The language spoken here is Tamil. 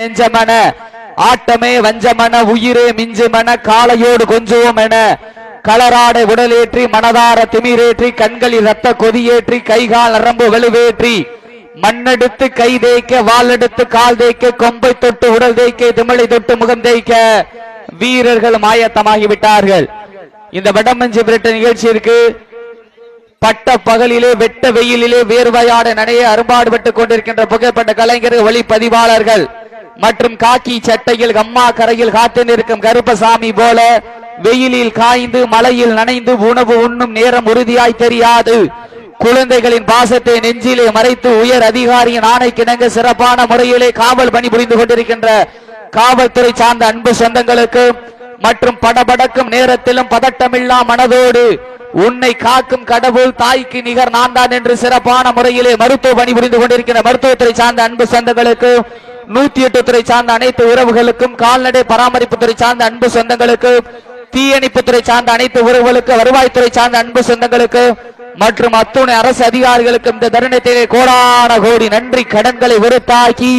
நெஞ்சமன ஆட்டமே வஞ்சமன உயிரே மிஞ்சுமன காளையோடு கொஞ்சுவோம் என களராடை உடலேற்றி மனதார திமிரேற்றி கண்களில் ரத்த கொதியேற்றி கைகால் நரம்பு வலுவேற்றி மண்ணெடுத்து கை தேய்க்க வாளெடுத்து கால் தேய்க்க கொம்பை தொட்டு உடல் தேய்க்க திமிழை தொட்டு முகம் தேய்க்க வீரர்கள் மாயத்தமாகிவிட்டார்கள். இந்த வடமஞ்சி பிரட்ட நிகழ்ச்சியிற்கு பட்ட பகலிலே வெட்ட வெயிலிலே வேர்வையாட நனைய அரும்பாடுபட்டுக் கொண்டிருக்கின்ற புகைப்பட்ட கலைஞர்கள் ஒளிப்பதிவாளர்கள். மற்றும் காக்கி சட்டையில் அம்மா கரையில் காத்து நிற்கும் கருப்பசாமி போல வெயிலில் காய்ந்து மலையில் நனைந்து உணவு உண்ணும் நேரம் உறுதியாய் தெரியாது. குழந்தைகளின் பாசத்தை நெஞ்சிலே மறைத்து உயர் அதிகாரியின் ஆணை கிணங்க சிறப்பான முறையிலே காவல் பணி புரிந்து கொண்டிருக்கின்ற காவல்துறை சார்ந்த அன்பு சொந்தங்களுக்கு மற்றும் படபடக்கும் நேரத்திலும் பதட்டமில்லா மனதோடு உன்னை காக்கும் கடவுள் தாய்க்கு நிகர் நான் தான் என்று சிறப்பான முறையிலே மருத்துவ பணி புரிந்து கொண்டிருக்கிற மருத்துவத்துறை சார்ந்த அன்பு சொந்தங்களுக்கு நூத்தி எட்டு துறை சார்ந்த அனைத்து உறவுகளுக்கும் கால்நடை பராமரிப்பு துறை சார்ந்த அன்பு சொந்தங்களுக்கு தீயணைப்புத்துறை சார்ந்த அனைத்து உறவுகளுக்கு வருவாய்த்துறை சார்ந்த அன்பு சொந்தங்களுக்கு மற்றும் அத்துணை அரசு அதிகாரிகளுக்கும் இந்த தருணத்திலே கோடான கோடி நன்றி கடன்களை உறுத்தாக்கி